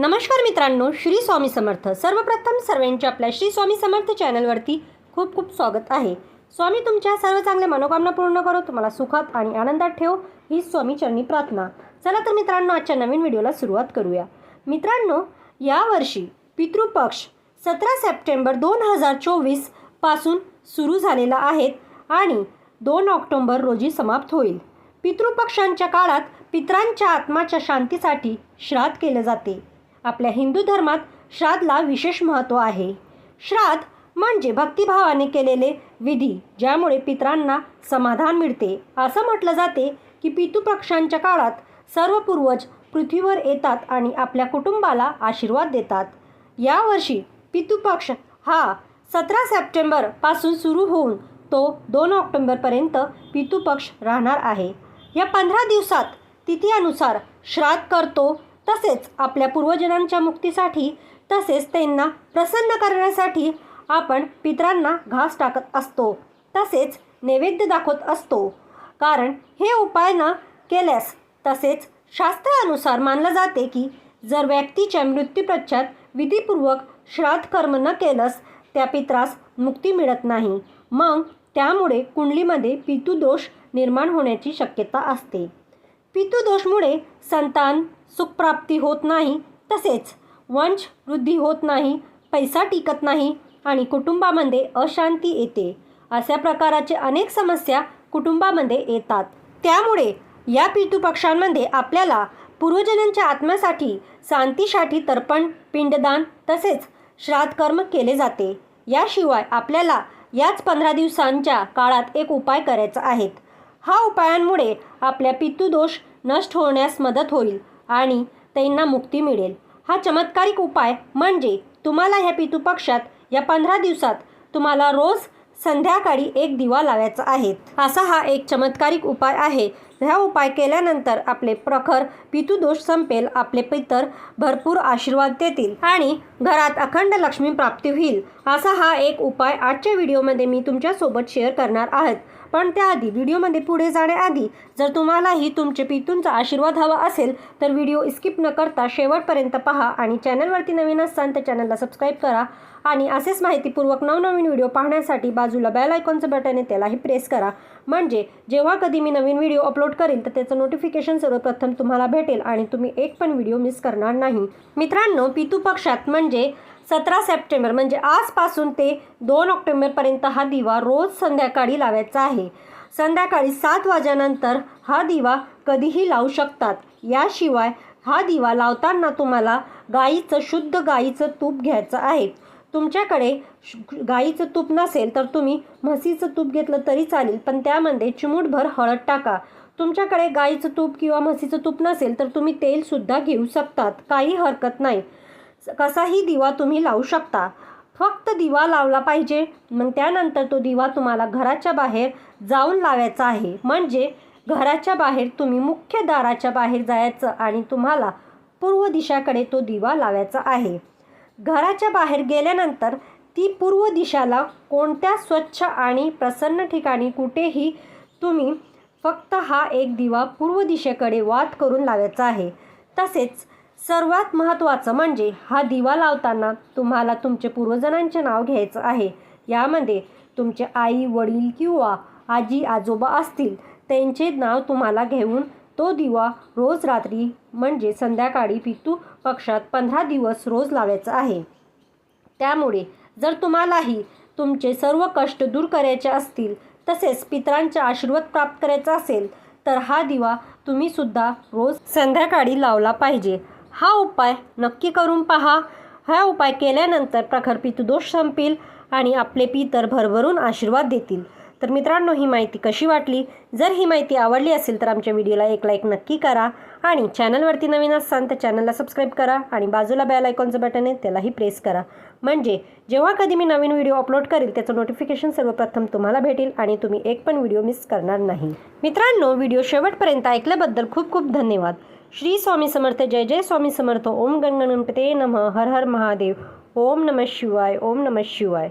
नमस्कार मित्रांनो श्री स्वामी समर्थ. सर्वप्रथम सर्वांचे आपल्या श्री स्वामी समर्थ चॅनलवरती खूप खूप स्वागत आहे. स्वामी तुमच्या सर्व चांगल्या मनोकामना पूर्ण करो तुम्हाला सुखात आणि आनंदात ठेव ही स्वामी चरणी प्रार्थना. चला तर मित्रांनो आजच्या नवीन व्हिडिओला सुरुवात करूया. मित्रांनो यावर्षी पितृपक्ष सतरा सप्टेंबर दोन हजार चोवीसपासून सुरू झालेला आहेत आणि दोन ऑक्टोंबर रोजी समाप्त होईल. पितृपक्षांच्या काळात पित्रांच्या आत्माच्या शांतीसाठी श्राद्ध केले जाते. आपल्या हिंदू धर्मात श्राद्धला विशेष महत्त्व आहे. श्राद्ध म्हणजे भक्तिभावाने केलेले विधी ज्यामुळे पित्रांना समाधान मिळते. असं म्हटलं जाते की पितृपक्षांच्या काळात सर्व पूर्वज पृथ्वीवर येतात आणि आपल्या कुटुंबाला आशीर्वाद देतात. यावर्षी पितृपक्ष हा सतरा सप्टेंबरपासून सुरू होऊन तो दोन ऑक्टोंबरपर्यंत पितृपक्ष राहणार आहे. या पंधरा दिवसात तिथीनुसार श्राद्ध करतो तसेच आपल्या पूर्वजनांच्या मुक्तीसाठी तसेच त्यांना प्रसन्न करण्यासाठी आपण पितरांना घास टाकत असतो. तसेच नैवेद्य दाखवत असतो. कारण हे उपाय न केल्यास तसेच शास्त्रानुसार मानलं जाते की जर व्यक्तीच्या मृत्यूपश्चात विधीपूर्वक श्राद्ध कर्म न केलंस त्या पित्रास मुक्ती मिळत नाही. मग त्यामुळे कुंडलीमध्ये पितुदोष निर्माण होण्याची शक्यता असते. पितुदोषमुळे संतान सुखप्राप्ती होत नाही तसेच वंश वृद्धी होत नाही पैसा टिकत नाही आणि कुटुंबामध्ये अशांती येते. अशा प्रकाराचे अनेक समस्या कुटुंबामध्ये येतात. त्यामुळे या पितृपक्षांमध्ये आपल्याला पूर्वजनांच्या आत्म्यासाठी शांतीसाठी तर्पण पिंडदान तसेच श्राद्धकर्म केले जाते. याशिवाय आपल्याला याच पंधरा दिवसांच्या काळात एक उपाय करायचा आहेत हा उपायांमुळे आपल्या पितृदोष नष्ट होण्यास मदत होईल. आणि त्यांना मुक्ती मिळेल. हा चमत्कारिक उपाय म्हणजे तुम्हाला ह्या पितृपक्षात या पंधरा दिवसात तुम्हाला रोज संध्याकाळी एक दिवा लावायचा आहे. असा हा एक चमत्कारिक उपाय आहे. ह्या उपाय केल्यानंतर आपले प्रखर पितुदोष संपेल आपले पितर भरपूर आशीर्वाद देतील आणि घरात अखंड लक्ष्मी प्राप्ती होईल. असा हा एक उपाय आजच्या व्हिडिओमध्ये मी तुमच्यासोबत शेअर करणार आहेत. पण त्याआधी व्हिडिओमध्ये पुढे जाण्याआधी जर तुम्हालाही तुमचे पितूंचा आशीर्वाद हवा असेल तर व्हिडिओ स्किप न करता शेवटपर्यंत पहा आणि चॅनलवरती नवीन असाल तर चॅनलला सबस्क्राईब करा आणि असेच माहितीपूर्वक नवनवीन व्हिडिओ पाहण्यासाठी बाजूला बेल आयकॉनचं बटन आहे त्यालाही प्रेस करा. म्हणजे जेव्हा कधी मी नवीन व्हिडिओ अपलोड करेल तर त्याचं नोटिफिकेशन सर्वप्रथम तुम्हाला भेटेल आणि तुम्ही एक पण व्हिडिओ मिस करणार नाही. मित्रांनो पितृपक्षात म्हणजे सतरा सप्टेंबर म्हणजे आजपासून ते दोन ऑक्टोबरपर्यंत हा दिवा रोज संध्याकाळी लावायचा आहे. संध्याकाळी सात वाजेनंतर हा दिवा कधीही लावू शकतात. याशिवाय हा दिवा लावताना तुम्हाला गाईचं शुद्ध गाईचं तूप घ्यायचं आहे. तुमच्याकडे श- गाईचं तूप नसेल तर तुम्ही म्हशीचं तूप घेतलं तरी चालेल पण त्यामध्ये चिमूटभर हळद टाका. तुमच्याकडे गाईचं तूप किंवा म्हशीचं तूप नसेल तर तुम्ही तेलसुद्धा घेऊ शकतात. काही हरकत नाही. कसाही दिवा तुम्ही लावू शकता. फक्त दिवा लावला पाहिजे. मग त्यानंतर तो दिवा तुम्हाला घराच्या बाहेर जाऊन लावायचा आहे. म्हणजे घराच्या बाहेर तुम्ही मुख्य दाराच्या बाहेर जायचं आणि तुम्हाला पूर्व दिशाकडे तो दिवा लावायचा आहे. घराच्या बाहेर गेल्यानंतर ती पूर्व दिशाला कोणत्या स्वच्छ आणि प्रसन्न ठिकाणी कुठेही तुम्ही फक्त हा एक दिवा पूर्व दिशेकडे वात करून लावायचा आहे. तसेच सर्वात महत्त्वाचं म्हणजे हा दिवा लावताना तुम्हाला तुमचे पूर्वजनांचे नाव घ्यायचं आहे. यामध्ये तुमचे आई वडील किंवा आजी आजोबा असतील त्यांचे नाव तुम्हाला घेऊन तो दिवा रोज रात्री म्हणजे संध्याकाळी पितू पक्षात पंधरा दिवस रोज लावायचा आहे. त्यामुळे जर तुम्हालाही तुमचे सर्व कष्ट दूर करायचे असतील तसेच पितरांचे आशीर्वाद प्राप्त करायचा असेल तर हा दिवा तुम्ही सुद्धा रोज संध्याकाळी लावला पाहिजे. हा उपाय नक्की करून पहा. हा उपाय केल्यानंतर प्रखर पितृदोष संपेल आणि आपले पितर भरभरून आशीर्वाद देतील. तर मित्रांनो ही माहिती कशी वाटली? जर ही माहिती आवडली असेल तर आमच्या व्हिडिओला एक लाईक नक्की करा आणि चॅनलवरती नवीन असाल तर चॅनलला सबस्क्राईब करा आणि बाजूला बेल आयकॉनचं बटन आहे त्यालाही प्रेस करा. म्हणजे जेव्हा कधी मी नवीन व्हिडिओ अपलोड करेल त्याचं नोटिफिकेशन सर्वप्रथम तुम्हाला भेटेल आणि तुम्ही एक पण व्हिडिओ मिस करणार नाही. मित्रांनो व्हिडिओ शेवटपर्यंत ऐकल्याबद्दल खूप खूप धन्यवाद. श्री स्वामी समर्थ जय जय स्वामी समर्थ ओम गणगणपते नमः हर हर महादेव ओम नमः शिवाय ओम नमः शिवाय.